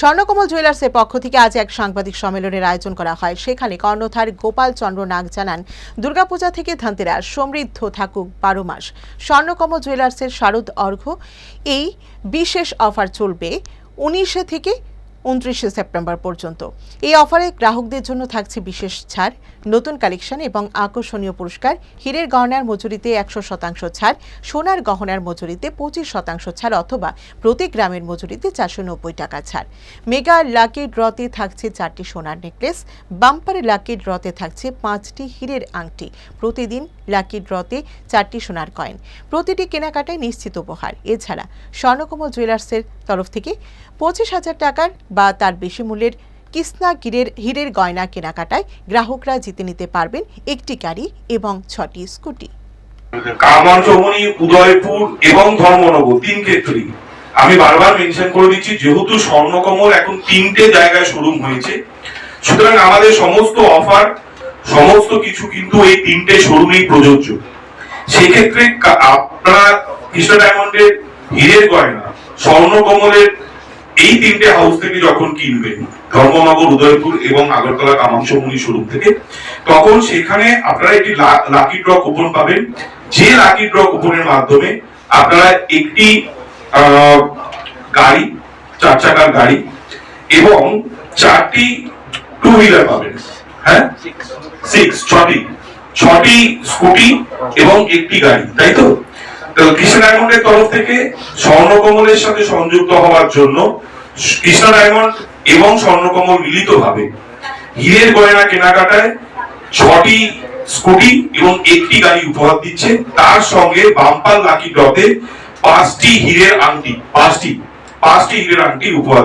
স্বর্ণকমল জুয়েলার্সের পক্ষ থেকে আজ এক সাংবাদিক সম্মেলনের আয়োজন করা হয়। সেখানে কর্ণধার গোপাল চন্দ্র নাগ জানান, দুর্গাপূজা থেকে ধনতেরাস, সমৃদ্ধ থাকুক বারো মাস। স্বর্ণকমল জুয়েলার্সের শারদ অর্ঘ্য, এই বিশেষ অফার চলবে উনিশে থেকে উনত্রিশে সেপ্টেম্বর পর্যন্ত। এই অফারে গ্রাহকদের জন্য থাকছে বিশেষ ছাড়, নতুন কালেকশন এবং আকর্ষণীয় পুরস্কার, হীরের গহনার মজুরিতে একশো শতাংশ ছাড়, সোনার গহনার মজুরিতে পঁচিশ শতাংশ ছাড় অথবা প্রতি গ্রামের মজুরিতে চারশো নব্বই টাকা ছাড়। মেগা লাকি ড্রতে থাকছে চারটি সোনার নেকলেস, বাম্পার লাকি ড্রতে থাকছে পাঁচটি হীরের আংটি। প্রতিদিন লাকি ড্রতে চারটি সোনার কয়েন। প্রতিটি কেনাকাটায় নিশ্চিত উপহার। এছাড়া স্বর্ণকমল জুয়েলার্সের তরফ থেকে পঁচিশ হাজার টাকার বা তার বেশি মূল্যের কিসনা গিরের হীরের গয়না কেনাকাটায় গ্রাহকরা জিতে নিতে পারবেন একটি গাড়ি এবং ছটি স্কুটি। কামারচমনি উদয়পুর এবং ধর্মনগর, তিন ক্ষেত্রেই। আমি বারবার মেনশন করে দিচ্ছি, যেহেতু স্বর্ণকমল এখন তিনটে জায়গায় শোরুম হয়েছে। সুতরাং আমাদের সমস্ত অফার সমস্ত কিছু কিন্তু এই তিনটে শোরুমেই প্রযোজ্য। সেক্ষেত্রে আপনারা কৃষ্ণ ডায়মন্ডের হীরের গয়না, স্বর্ণকমলের এই তিনটে হাউস থেকে যখন কিনবেন ধর্মনগর উদয়পুর এবং আগরতলা কামাংশমণি শোরুম থেকে তখন সেখানে আপনারা একটি লাকি ড্র কুপন পাবেন। যে লাকি ড্র কুপনের মাধ্যমে আপনারা একটি আহ, গাড়ি চার চাকার গাড়ি এবং চারটি টু হুইলার পাবেন। হ্যাঁ? সিক্স ছটি। ছটি স্কুটি এবং একটি গাড়ি তাই তো? কৃষ্ণ ডায়মন্ডের তরফ থেকে স্বর্ণকমলের সাথে সংযুক্ত হওয়ার জন্য কৃষ্ণ ডায়মন্ড এবং স্বর্ণকমল মিলিতভাবে হীরের গয়না কেনাকাটায় ছটি স্কুটি এবং একটি গাড়ি উপহার দিচ্ছে। তার সঙ্গে বাম্পার লাকি ড্রতে পাঁচটি হীরের আংটি, পাঁচটি পাঁচটি হীরের আংটি উপহার